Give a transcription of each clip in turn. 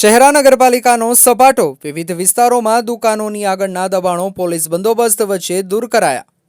શહેરા નગરપાલિકાનો સપાટો વિવિધ વિસ્તારોમાં દુકાનોની આગળના દબાણો પોલીસ બંદોબસ્ત વચ્ચે દૂર કરાયા.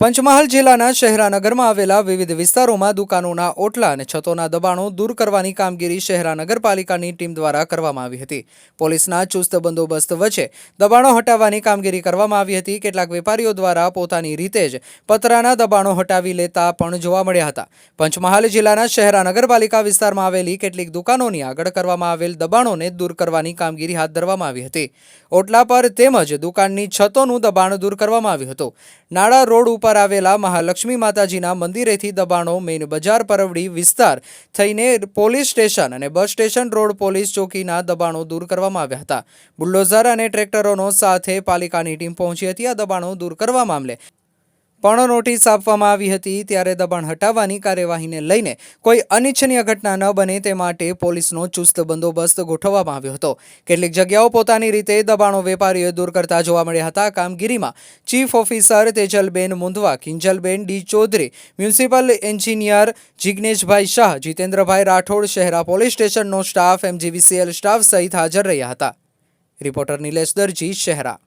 પંચમહાલ જિલ્લાના શહેરાનગરમાં આવેલા વિવિધ વિસ્તારોમાં દુકાનોના ઓટલા અને છતોના દબાણો દૂર કરવાની કામગીરી શહેરા નગરપાલિકાની ટીમ દ્વારા કરવામાં આવી હતી. પોલીસના ચુસ્ત બંદોબસ્ત વચ્ચે દબાણો હટાવવાની કામગીરી કરવામાં આવી હતી. કેટલાક વેપારીઓ દ્વારા પોતાની રીતે જ પતરાના દબાણો હટાવી લેતા પણ જોવા મળ્યા હતા. પંચમહાલ જિલ્લાના શહેરા નગરપાલિકા વિસ્તારમાં આવેલી કેટલીક દુકાનોની આગળ કરવામાં આવેલ દબાણોને દૂર કરવાની કામગીરી હાથ ધરવામાં આવી હતી. ઓટલા પર તેમજ દુકાનની છતોનું દબાણ દૂર કરવામાં આવ્યું હતું. નાળા રોડ ઉપર આવેલા મહાલક્ષ્મી માતાજીના મંદિરેથી દબાણો મેઇન બજાર પરવડી વિસ્તાર થઈને પોલીસ સ્ટેશન અને બસ સ્ટેશન રોડ પોલીસ ચોકીના દબાણો દૂર કરવામાં આવ્યા હતા. બુલડોઝર અને ટ્રેક્ટરોનો સાથે પાલિકાની ટીમ પહોંચી હતી. આ દબાણો દૂર કરવા મામલે પણ નોટિસ આપવામાં આવી હતી ત્યારે દબાણ હટાવવાની કાર્યવાહીને લઈને કોઈ અનિચ્છનીય ઘટના ન બને તે માટે પોલીસનો ચુસ્ત બંદોબસ્ત ગોઠવવામાં આવ્યો હતો. કેટલીક જગ્યાઓ પોતાની રીતે દબાણો વેપારીઓએ દૂર કરતા જોવા મળ્યા હતા. કામગીરીમાં chief officer Tejalben Mundhva, Kinjalben D Chaudhari, municipal engineer Jigneshbhai Shah, Jitendrabhai Rathod, Shahera police સ્ટેશનનો staff, MGVCL staff સહિત હાજર રહ્યા હતા. રિપોર્ટર નિલેશ દરજી, શહેરા.